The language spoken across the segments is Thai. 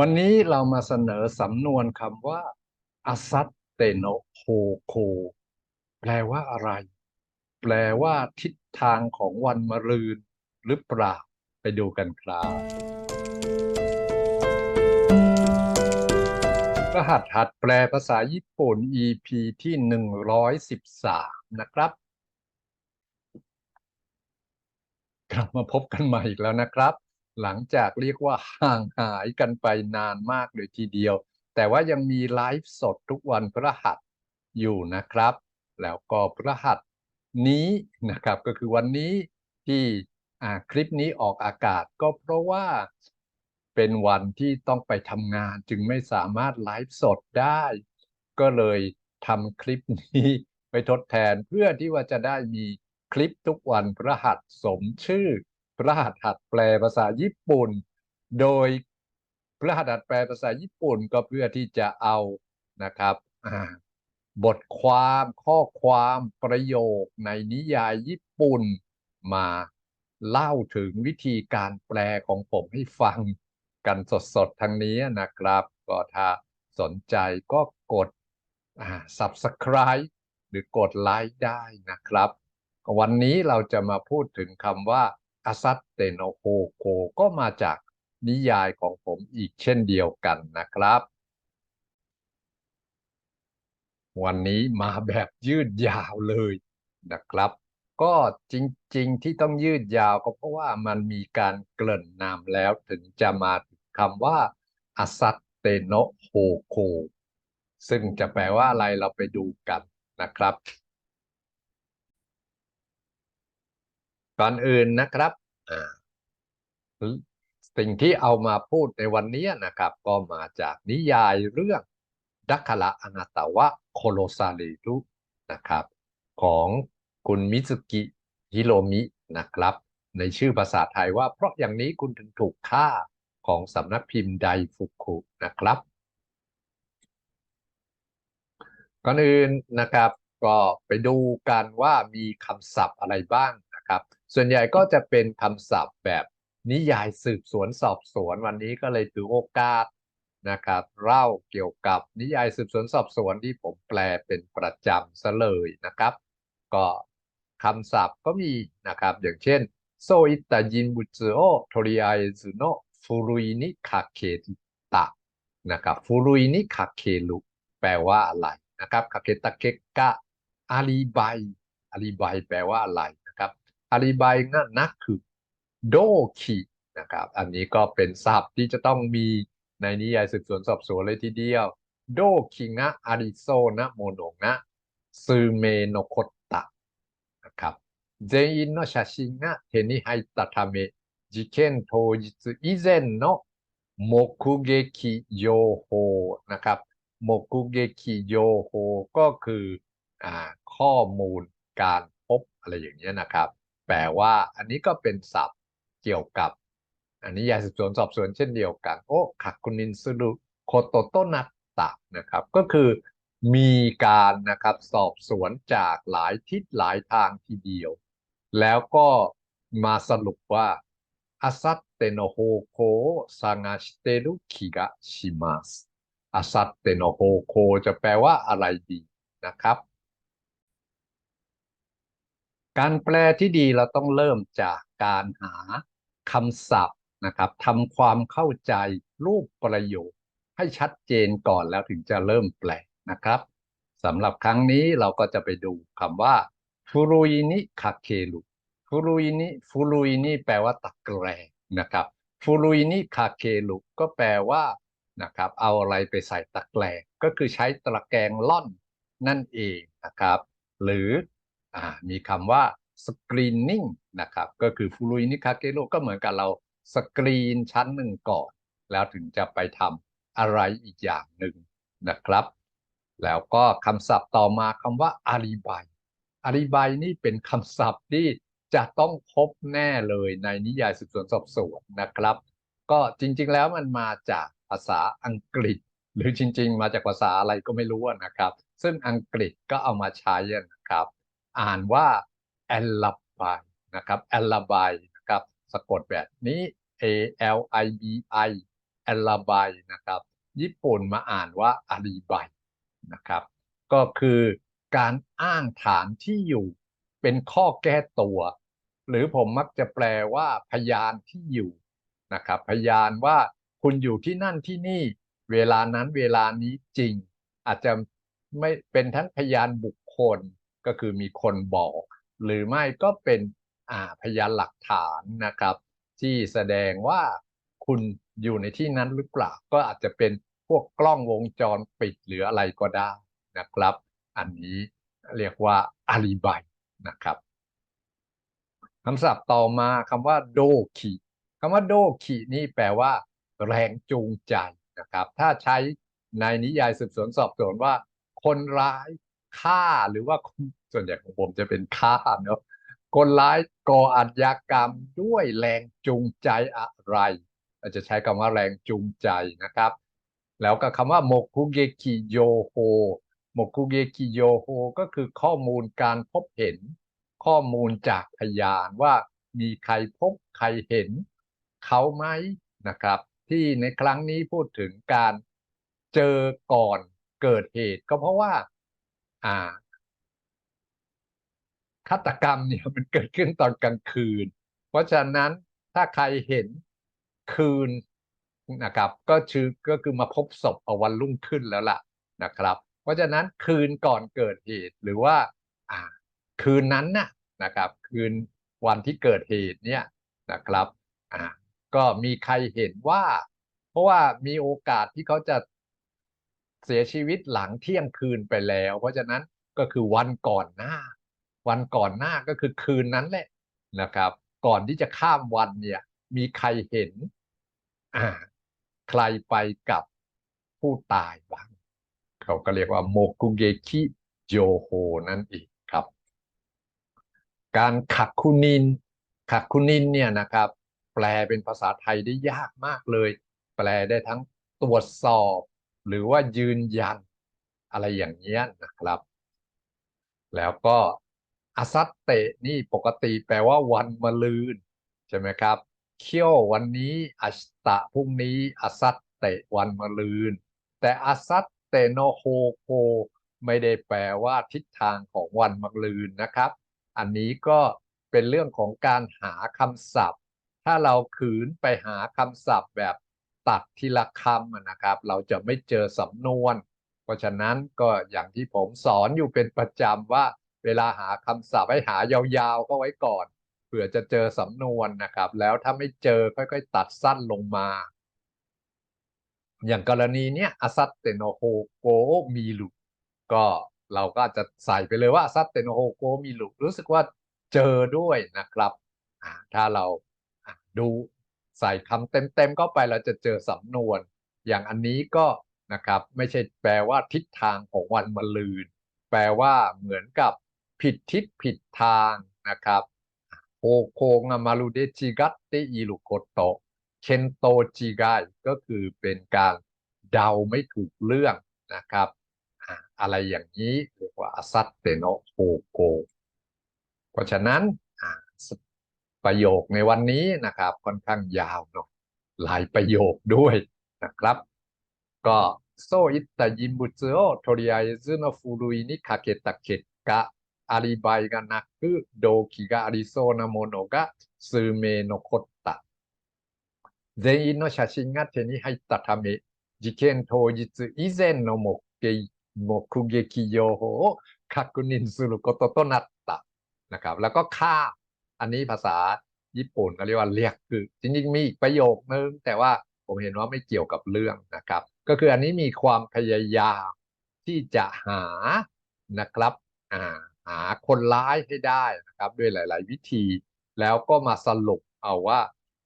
วันนี้เรามาเสนอสำนวนคำว่าอาซัตเตโนโฮโค แปลว่าอะไร แปลว่าทิศทางของวันมะรืน หรือเปล่า ไปดูกันครับรหัสหัดแปลภาษาญี่ปุ่น EP ที่ 113 นะครับ กลับมาพบกันใหม่อีกแล้วนะครับ หลังจากเรียกว่าห่างหายกันไปนานมากเลยทีเดียว แต่ว่ายังมีไลฟ์สดทุกวันพฤหัสอยู่นะครับ แล้วก็พฤหัสนี้นะครับก็คือวันนี้ที่คลิปนี้ออกอากาศก็เพราะว่าเป็นวันที่ต้องไปทำงานจึงไม่สามารถไลฟ์สดได้ ก็เลยทำคลิปนี้ไปทดแทนเพื่อที่ว่าจะได้มีคลิปทุกวันพระหัสสมชื่อ พระหัสหัดแปลภาษาญี่ปุ่น โดยพระหัสหัดแปลภาษาญี่ปุ่นก็เพื่อที่จะเอานะครับบทความข้อความประโยคในนิยายญี่ปุ่นมาเล่าถึงวิธีการแปลของผมให้ฟังกันสดๆทางนี้นะครับ ก็ถ้าสนใจก็กด subscribe หรือกดไลค์ได้นะครับ วันนี้เราจะมาพูดถึงคำว่า อาซัตเตโนโฮโคก็มาจากนิยายของผมอีกเช่นเดียวกันนะครับ วันนี้มาแบบยืดยาวเลยนะครับ ก็จริงๆที่ต้องยืดยาวก็เพราะว่ามันมีการเกริ่นนามแล้วถึงจะมาคำว่าอาซัตเตโนโฮโคซึ่งจะแปลว่าอะไรเราไปดูกันนะครับ ก่อนอื่นนะครับสิ่งที่เอามาพูดในวันนี้นะครับ ก็มาจากนิยายเรื่องดัคละอนาตาวะโคโลซาริรุนะครับ ของคุณมิซุกิฮิโรมินะครับ ในชื่อภาษาไทยว่า เพราะอย่างนี้คุณถึงถูกฆ่าของสำนักพิมพ์ไดฟุกุนะครับก่อนอื่นนะครับ ก็ไปดูกันว่ามีคำศัพท์อะไรบ้างนะครับ ส่วนใหญ่ก็จะเป็นคำศัพท์แบบนิยายสืบสวนสอบสวนวันนี้ก็เลยถือโอกาสนะครับ เล่าเกี่ยวกับนิยายสืบสวนสอบสวนที่ผมแปลเป็นประจำซะเลยนะครับ ก็คำศัพท์ก็มีนะครับ อย่างเช่นโซอิตายินบุจุโอโทริไอซุโนฟูรุยนิคาเคตะนะครับฟูรุยนิคาเคลุแปลว่าอะไรนะครับคาเคตะเกกะอาลีไบอาลีไบแปลว่าอะไร นะครับอาลีไบนั่นนักคือโดคินะครับ อันนี้ก็เป็นศัพท์ที่จะต้องมีในนิยายสืบสวนสอบสวนเลยทีเดียว โดคิงะอาริโซนะโมโนงะซูเมโนโคตะนะครับ全員の写真が手に入ったため、事件当日以前の目撃情報นะครับ目撃情報ก็คืออข้อมูลการพบอะไรอย่างนี้นะครับ แปลว่า อันนี้ก็เป็นศัพท์เกี่ยวกับ อันนี้ยาสืบสวนสอบสวนเช่นเดียวกัน โอ้ขักคุนินสุดุโคโตโตนัตตะนะครับ ก็คือมีการนะครับสอบสวนจากหลายทิศหลายทางทีเดียว แล้วก็มาสรุปว่าอาซัตเตโนโฮโคซังาสเตรุคิกะชิมัสอาซัตเตโนโฮโคจะแปลว่าอะไรดีนะครับ การแปลที่ดีเราต้องเริ่มจากการหาคำศัพท์นะครับทำความเข้าใจรูปประโยคให้ชัดเจนก่อนแล้วถึงจะเริ่มแปลนะครับสำหรับครั้งนี้เราก็จะไปดูคำว่าฟูรุยนิคาเคลุฟูรุยนิฟูรุยนิแปลว่าตะแกรงนะครับฟูรุยนิคาเคลุก็แปลว่านะครับ เอาอะไรไปใส่ตะแกรงก็คือใช้ตะแกรงล่อนนั่นเองนะครับ หรืออ มีคำว่าสกรีนนิ่งนะครับ ก็คือฟูรุยนิคาเกโลก็เหมือนกับเราสกรีนชั้นหนึ่งก่อน แล้วถึงจะไปทำอะไรอีกอย่างหนึ่งนะครับ แล้วก็คำศัพท์ต่อมาคำว่าอาลีบายอาลีบายนี่เป็นคำศัพท์ที่จะต้องพบแน่เลยในนิยายสืบสวนสอบสวนนะครับ ก็จริง ๆ แล้วมันมาจากภาษาอังกฤษ หรือจริง ๆ มาจากภาษาอะไรก็ไม่รู้นะครับ ซึ่งอังกฤษก็เอามาใช้นะครับ อ่านว่าแอลลาบายนะครับแอลลาบายนะครับสะกดแบบนี้ A L I B I แอลลาไบนะครับ ญี่ปุ่นมาอ่านว่าอาลีไบนะครับ ก็คือการอ้างฐานที่อยู่เป็นข้อแก้ตัว หรือผมมักจะแปลว่าพยานที่อยู่นะครับ พยานว่าคุณอยู่ที่นั่นที่นี่ เวลานั้นเวลานี้จริง อาจจะไม่เป็นทั้งพยานบุคคล ก็คือมีคนบอก หรือไม่ก็เป็นพยานหลักฐานนะครับ ที่แสดงว่าคุณอยู่ในที่นั้นหรือเปล่า ก็อาจจะเป็นพวกกล้องวงจรปิดหรืออะไรก็ได้นะครับ อันนี้เรียกว่าอาลีบายนะครับคำศัพท์ต่อมาคำว่าโดคิคำว่าโดคินี่แปลว่า แรงจูงใจนะครับ ถ้าใช้ในนิยายสืบสวนสอบสวนว่า คนร้าย ฆ่าหรือว่าส่วนใหญ่ของผมจะเป็นฆ่าเนาะคนร้ายก่ออาชญากรรมด้วยแรงจูงใจอะไรเราจะใช้คำว่าแรงจูงใจนะครับ แล้วก็คำว่าโมกุเกคิโยโฮโมกุเกคิโยโฮก็คือข้อมูลการพบเห็น ข้อมูลจากพยานว่ามีใครพบใครเห็นเขาไหมนะครับ ที่ในครั้งนี้พูดถึงการเจอก่อนเกิดเหตุ ก็เพราะว่า อ่าฆาตกรรมเนี่ยมันเกิดขึ้นตอนกลางคืน เพราะฉะนั้นถ้าใครเห็นคืนนะครับ ก็ชื่อก็คือมาพบศพเอาวันรุ่งขึ้นแล้วล่ะนะครับ เพราะฉะนั้นคืนก่อนเกิดเหตุหรือว่าอ่าคืนนั้นน่ะนะครับ คืนวันที่เกิดเหตุเนี่ยนะครับอ่าก็มีใครเห็นว่า เพราะว่ามีโอกาสที่เขาจะ เสียชีวิตหลังเที่ยงคืนไปแล้ว เพราะฉะนั้นก็คือวันก่อนหน้า วันก่อนหน้าก็คือคืนนั้นแหละนะครับ ก่อนที่จะข้ามวันเนี่ย มีใครเห็นอ่าใครไปกับผู้ตายบ้างเขาก็เรียกว่าโมกุเกคิโยโฮนั่นเองครับ การขักคุนินขักคุนินเนี่ยนะครับ แปลเป็นภาษาไทยได้ยากมากเลย แปลได้ทั้งตรวจสอบ หรือว่ายืนยันอะไรอย่างเงี้ยนะครับ แล้วก็อาซัตเตนี่ปกติแปลว่าวันมะลืน ใช่ไหมครับ เคี่ยววันนี้อัสตะพรุ่งนี้อาซัตเตวันมะลืน แต่อาซัตเตโนโฮโกไม่ได้แปลว่าทิศทางของวันมะลืนนะครับ อันนี้ก็เป็นเรื่องของการหาคำศัพท์ ถ้าเราขืนไปหาคำศัพท์แบบ ตัดทีละคำนะครับ เราจะไม่เจอสำนวน เพราะฉะนั้นก็อย่างที่ผมสอนอยู่เป็นประจำว่า เวลาหาคำศัพท์ให้หายาวๆก็ไว้ก่อนเผื่อจะเจอสำนวนนะครับ แล้วถ้าไม่เจอค่อยๆ ตัดสั้นลงมา อย่างกรณีเนี้ยอาซัตเตโนโฮโกมีลุก็เราก็จะใส่ไปเลยว่าอาซัตเตโนโฮโกมีลุรู้สึกว่าเจอด้วยนะครับถ้าเราดู ใส่คำเต็มๆเข้าไปเราจะเจอสำนวน อย่างอันนี้ก็นะครับไม่ใช่แปลว่าทิศทางของวันมะรืน แปลว่าเหมือนกับผิดทิศผิดทางนะครับโคโคงมารูเดจิกัตเตอิลุโกโตเคนโตจิไกก็คือเป็นการเดาไม่ถูกเรื่องนะครับ อะไรอย่างนี้เรียกว่าอซัตเตโนโคโกเพราะฉะนั้น ประโยคในวันนี้นะครับ ค่อนข้างยาวเนาะหลายประโยคด้วยนะครับ ก็โซอิตายิมบุตโอโทริไอซึโนฟูรุยนิคาเกตะเกตกะアリバイがなく動機がありそうなものが数名残った。全員の写真が手に入ったため、事件当日以前の目撃目撃情報を確認することとなったนะครับ แล้วก็ค่า อันนี้ภาษาญี่ปุ่นก็เรียกว่าเรียกคือ จริงๆมีอีกประโยคนึง แต่ว่าผมเห็นว่าไม่เกี่ยวกับเรื่องนะครับ ก็คืออันนี้มีความพยายามที่จะหานะครับอ่าหาคนร้ายให้ได้นะครับ ด้วยหลาย ๆ วิธี แล้วก็มาสรุปเอาว่า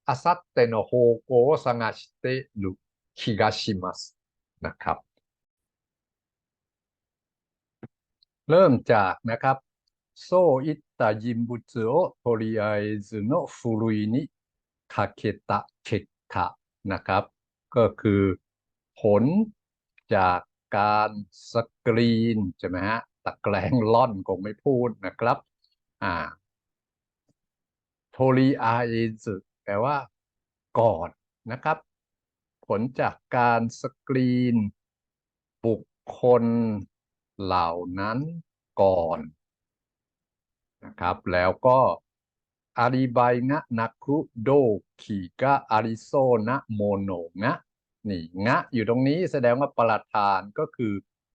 อาซัตเตโนโฮโกซังาชิเตลุคิกาชิมัสนะครับ เริ่มจากนะครับ โซอิตายิมบุตโอโทริไอซึโนะคทะนะครับ ก็คือผลจากการสกรีนใช่ไหมฮะตะแกรงล่อนคงไม่พูดนะครับอ่าโทรีอาอินสึแปลว่าก่อนนะครับ ผลจากการสกรีน บุคคลเหล่านั้นก่อน นะครับ แล้วก็อาริไบงะนักคุโดขีกะอาริโซนะโมโนงะนี่งะอยู่ตรงนี้แสดงว่าประธานก็คือ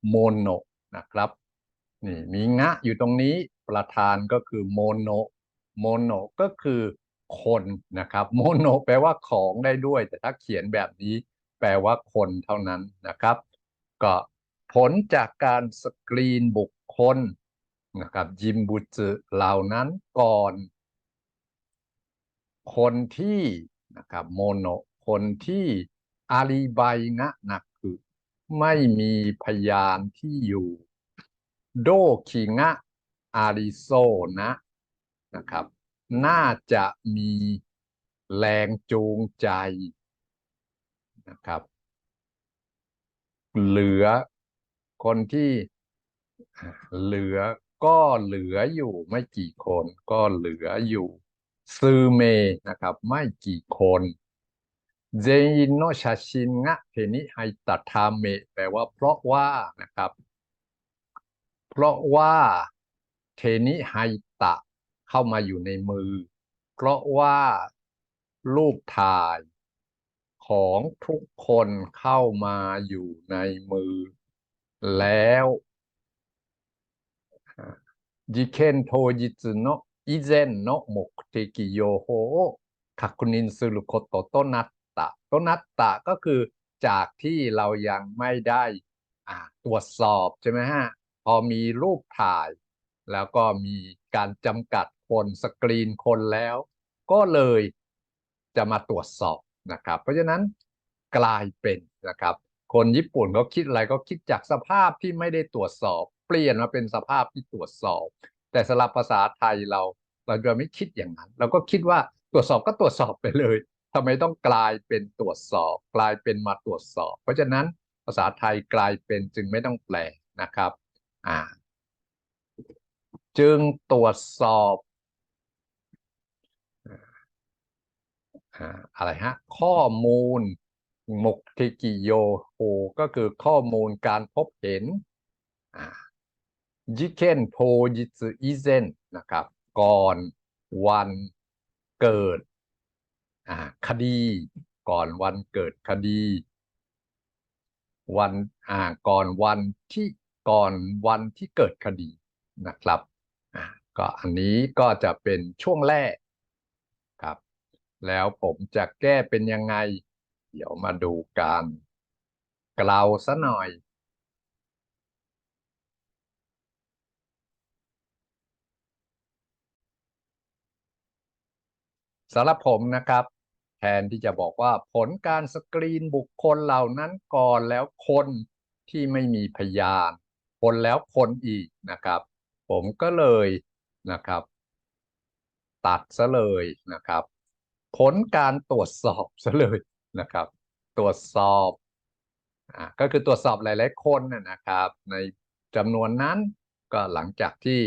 โมโนนะครับนี่มีงะอยู่ตรงนี้ประธานก็คือโมโนโมโนก็คือคนนะครับโมโนแปลว่าของได้ด้วย แต่ถ้าเขียนแบบนี้ แปลว่าคนเท่านั้นนะครับ ก็ผลจากการสกรีนบุคคล นะครับยิมบุจึเหล่านั้นก่อน คนที่นะครับโมโนคนที่อาลีไบงะนักคือไม่มีพยานที่อยู่ โดคิงะอาริโซนะนะครับ น่าจะมีแรงจูงใจนะครับ เหลือคนที่เหลือ ก็เหลืออยู่ไม่กี่คน ก็เหลืออยู่ซึเมนะครับ ไม่กี่คนเจยินโนชาชินงะเทนิไฮตัทาเมแปลว่าเพราะว่านะครับ เพราะว่าเทนิไฮตะ เข้ามาอยู่ในมือ เพราะว่ารูปถ่ายของทุกคนเข้ามาอยู่ในมือ แล้ว จิเคนโทจิตโนะอิเซนโนะมกเทกิโยโฮคักุนินสุรุโคโตโตนัตตะโตนัตตะก็คือจากที่เรายังไม่ได้ตรวจสอบใช่ไหมฮะพอมีรูปถ่าย แล้วก็มีการจำกัดคนสกรีนคนแล้ว ก็เลยจะมาตรวจสอบนะครับ เพราะฉะนั้นกลายเป็นนะครับ คนญี่ปุ่นเขาคิดอะไรก็คิดจากสภาพที่ไม่ได้ตรวจสอบ เปลี่ยนมาเป็นสภาพที่ตรวจสอบ แต่สำหรับภาษาไทยเราเราจะไม่คิดอย่างนั้น เราก็คิดว่าตรวจสอบก็ตรวจสอบไปเลยทำไมต้องกลายเป็นตรวจสอบ กลายเป็นมาตรวจสอบ เพราะฉะนั้นภาษาไทยกลายเป็นจึงไม่ต้องแปลนะครับอ่าจึงตรวจสอบอะไรฮะ ข้อมูลมกเทกิโยโฮก็คือข้อมูลการพบเห็น ยิเคนโพยิสึอิเซนนะครับ ก่อนวันเกิดคดี ก่อนวันเกิดคดี วันอ่าก่อนวันที่ก่อนวันที่เกิดคดีนะครับอ่าก็อันนี้ก็จะเป็นช่วงแรกครับ แล้วผมจะแก้เป็นยังไง เดี๋ยวมาดูการกล่าวซะหน่อย สำหรับผมนะครับ แทนที่จะบอกว่าผลการสกรีนบุคคลเหล่านั้นก่อนแล้วคนที่ไม่มีพยาน คนแล้วคนอีกนะครับ ผมก็เลยนะครับ ตัดซะเลยนะครับ ผลการตรวจสอบซะเลยนะครับ ตรวจสอบอ่าก็คือตรวจสอบหลาย ๆ คนนะครับ ในจำนวนนั้นก็หลังจากที่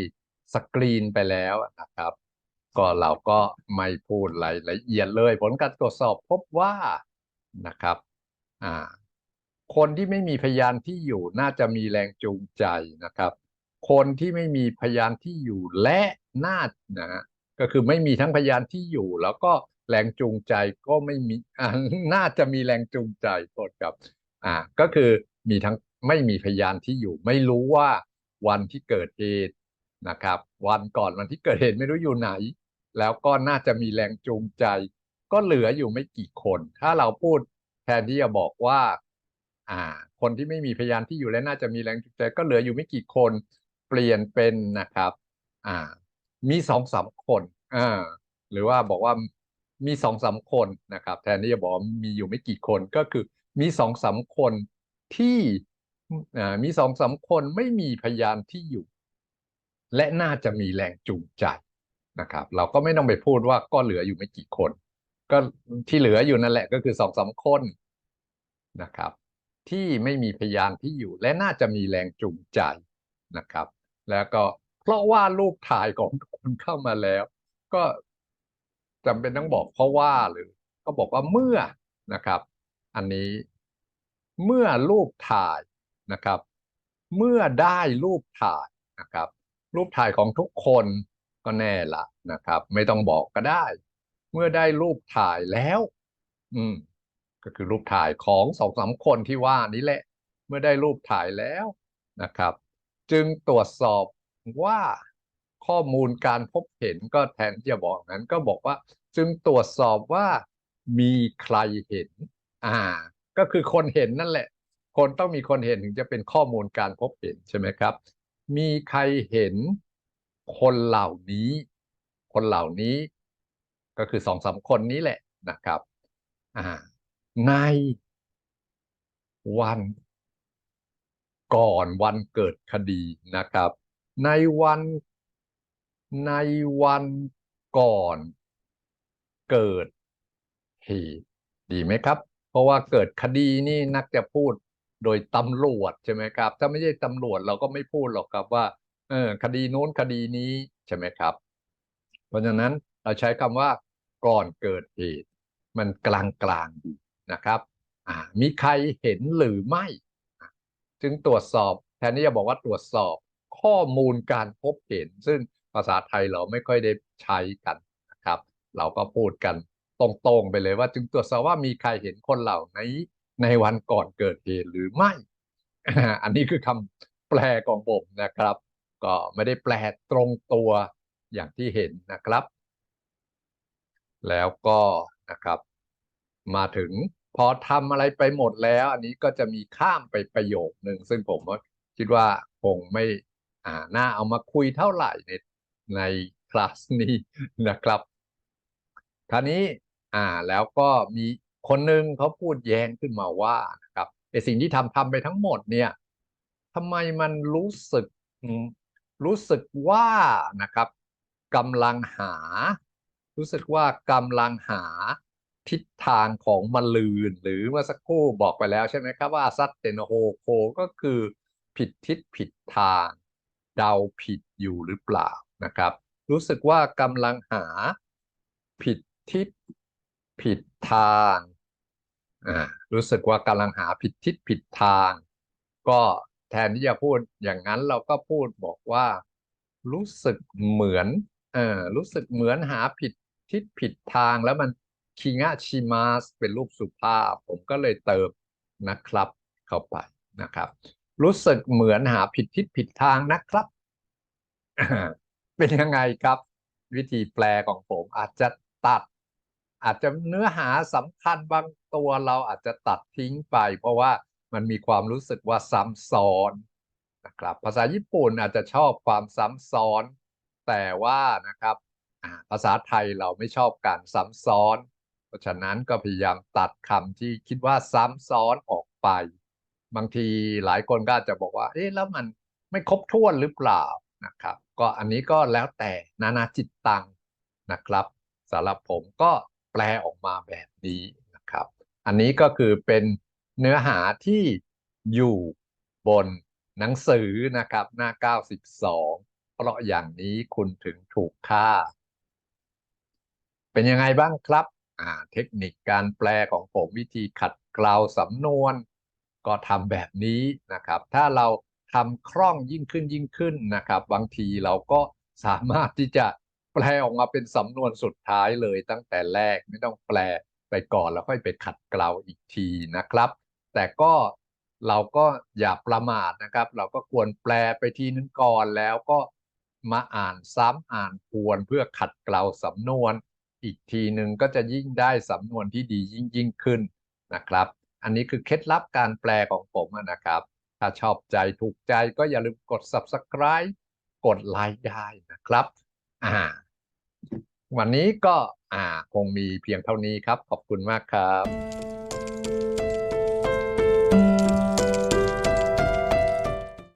สกรีนไปแล้วนะครับ ก็เราก็ไม่พูดรายละเอียดเลย ผลการตรวจสอบพบว่านะครับคนที่ไม่มีพยานที่อยู่น่าจะมีแรงจูงใจนะครับ คนที่ไม่มีพยานที่อยู่และน่านะก็คือไม่มีทั้งพยานที่อยู่ แล้วก็แรงจูงใจก็ไม่มีน่าจะมีแรงจูงใจโทษครับอ่าก็คือมีทั้งไม่มีพยานที่อยู่ ไม่รู้ว่าวันที่เกิดเหตุนะครับ วันก่อนวันที่เกิดเหตุไม่รู้อยู่ไหน แล้วก็น่าจะมีแรงจูงใจ ก็เหลืออยู่ไม่กี่คน ถ้าเราพูดแทนที่จะบอกว่า อ่า คนที่ไม่มีพยานที่อยู่และน่าจะมีแรงจูงใจ ก็เหลืออยู่ไม่กี่คน เปลี่ยนเป็นนะครับ อ่า มีสองสามคนอ่าหรือว่าบอกว่ามีสองสามคนนะครับ แทนที่จะบอกมีอยู่ไม่กี่คนก็คือมีสองสามคนที่อ่ามีสองสามคนไม่มีพยานที่อยู่ และน่าจะมีแรงจูงใจ นะครับ เราก็ไม่ต้องไปพูดว่าก็เหลืออยู่ไม่กี่คน ก็ที่เหลืออยู่นั่นแหละก็คือสองสาคนนะครับ ที่ไม่มีพยานที่อยู่และน่าจะมีแรงจูงใจนะครับ แล้วก็เพราะว่ารูปถ่ายของคนเข้ามาแล้ว ก็จำเป็นต้องบอกเพราะว่าหรือ ก็บอกว่าเมื่อนะครับ อันนี้เมื่อรูปถ่ายนะครับ เมื่อได้รูปถ่ายนะครับ รูปถ่ายของทุกคน ก็แน่ละนะครับ ไม่ต้องบอกก็ได้ เมื่อได้รูปถ่ายแล้ว อืม ก็คือรูปถ่ายของสองสามคนที่ว่านี้แหละ เมื่อได้รูปถ่ายแล้วนะครับ จึงตรวจสอบว่าข้อมูลการพบเห็นก็แทนที่จะบอกนั้นก็บอกว่า จึงตรวจสอบว่ามีใครเห็น อ่า ก็คือคนเห็นนั่นแหละ คนต้องมีคนเห็นถึงจะเป็นข้อมูลการพบเห็นใช่ไหมครับ มีใครเห็น คนเหล่านี้ คนเหล่านี้ก็คือสองสามคนนี้แหละนะครับในวันก่อนวันเกิดคดีนะครับ ในวันในวันก่อนเกิดเหตุดีไหมครับ เพราะว่าเกิดคดีนี่นักจะพูดโดยตำรวจใช่ไหมครับ ถ้าไม่ใช่ตำรวจเราก็ไม่พูดหรอกครับว่า เออคดีโน้นคดีนี้ใช่ไหมครับ เพราะฉะนั้นเราใช้คำว่าก่อนเกิดเหตุมันกลางกลางนะครับ อ่า มีใครเห็นหรือไม่ จึงตรวจสอบแทนที่จะบอกว่าตรวจสอบข้อมูลการพบเห็น ซึ่งภาษาไทยเราไม่ค่อยได้ใช้กันนะครับ เราก็พูดกันตรงๆไปเลยว่าจึงตรวจสอบว่ามีใครเห็นคนเหล่านี้ในวันก่อนเกิดเหตุหรือไม่ อันนี้คือคำแปลของผมนะครับ ก็ไม่ได้แปลตรงตัวอย่างที่เห็นนะครับ แล้วก็นะครับ มาถึงพอทำอะไรไปหมดแล้ว อันนี้ก็จะมีข้ามไปประโยคหนึ่งซึ่งผมคิดว่าคงไม่อ่าน่าเอามาคุยเท่าไหร่ในในคลาสนี้นะครับคราวนี้อ่าแล้วก็มีคนหนึ่งเขาพูดแย้งขึ้นมาว่านะครับไอสิ่งที่ทำทำไปทั้งหมดเนี่ยทำไมมันรู้สึก รู้สึกว่านะครับกำลังหา รู้สึกว่ากำลังหาทิศทางของมลืน หรือเมื่อสักครู่บอกไปแล้วใช่ไหมครับว่าซัตเตนโฮโคก็คือผิดทิศผิดทาง เดาผิดอยู่หรือเปล่านะครับ รู้สึกว่ากำลังหาผิดทิศผิดทางอ่ารู้สึกว่ากำลังหาผิดทิศผิดทาง ก็ แทนที่จะพูดอย่างนั้นเราก็พูดบอกว่า รู้สึกเหมือนเออรู้สึกเหมือนหาผิดทิศผิดทางแล้วมันคิงะชิมาสเป็นรูปสุภาพ ผมก็เลยเติมนะครับเข้าไปนะครับ รู้สึกเหมือนหาผิดทิศผิดทางนะครับ เป็นยังไงครับ วิธีแปลของผมอาจจะตัด อาจจะเนื้อหาสำคัญบางตัวเราอาจจะตัดทิ้งไป เพราะว่า มันมีความรู้สึกว่าซ้ำซ้อนนะครับภาษาญี่ปุ่นอาจจะชอบความซ้ำซ้อน แต่ว่านะครับภาษาไทยเราไม่ชอบการซ้ำซ้อน เพราะฉะนั้นก็พยายามตัดคำที่คิดว่าซ้ำซ้อนออกไป บางทีหลายคนก็จจะบอกว่า เอ๊ะแล้วมันไม่ครบถ้วนหรือเปล่านะครับ ก็อันนี้ก็แล้วแต่นานาจิตตังนะครับสำหรับผมก็แปลออกมาแบบนี้นะครับ อันนี้ก็คือเป็น เนื้อหาที่อยู่บนหนังสือนะครับหน้า 92 เพราะอย่างนี้คุณถึงถูกค่า เป็นยังไงบ้างครับอ่าเทคนิคการแปลของผมวิธีขัดเกลาสำนวน ก็ทำแบบนี้นะครับ ถ้าเราทำคล่องยิ่งขึ้นยิ่งขึ้นนะครับ บางทีเราก็สามารถที่จะแปลออกมาเป็นสำนวนสุดท้ายเลยตั้งแต่แรกไม่ต้องแปลไปก่อนแล้วค่อยไปขัดเกลาอีกทีนะครับ แต่ก็เราก็อย่าประมาทนะครับ เราก็ควรแปลไปทีนึงก่อนแล้วก็มาอ่านซ้ำอ่านควรเพื่อขัดเกลาสำนวน อีกทีหนึ่งก็จะยิ่งได้สำนวนที่ดียิ่งยิ่งขึ้นนะครับ อันนี้คือเคล็ดลับการแปลของผมนะครับ ถ้าชอบใจถูกใจก็อย่าลืมกด subscribe กดไลค์ได้นะครับอ่าวันนี้ก็อ่าคงมีเพียงเท่านี้ครับ ขอบคุณมากครับ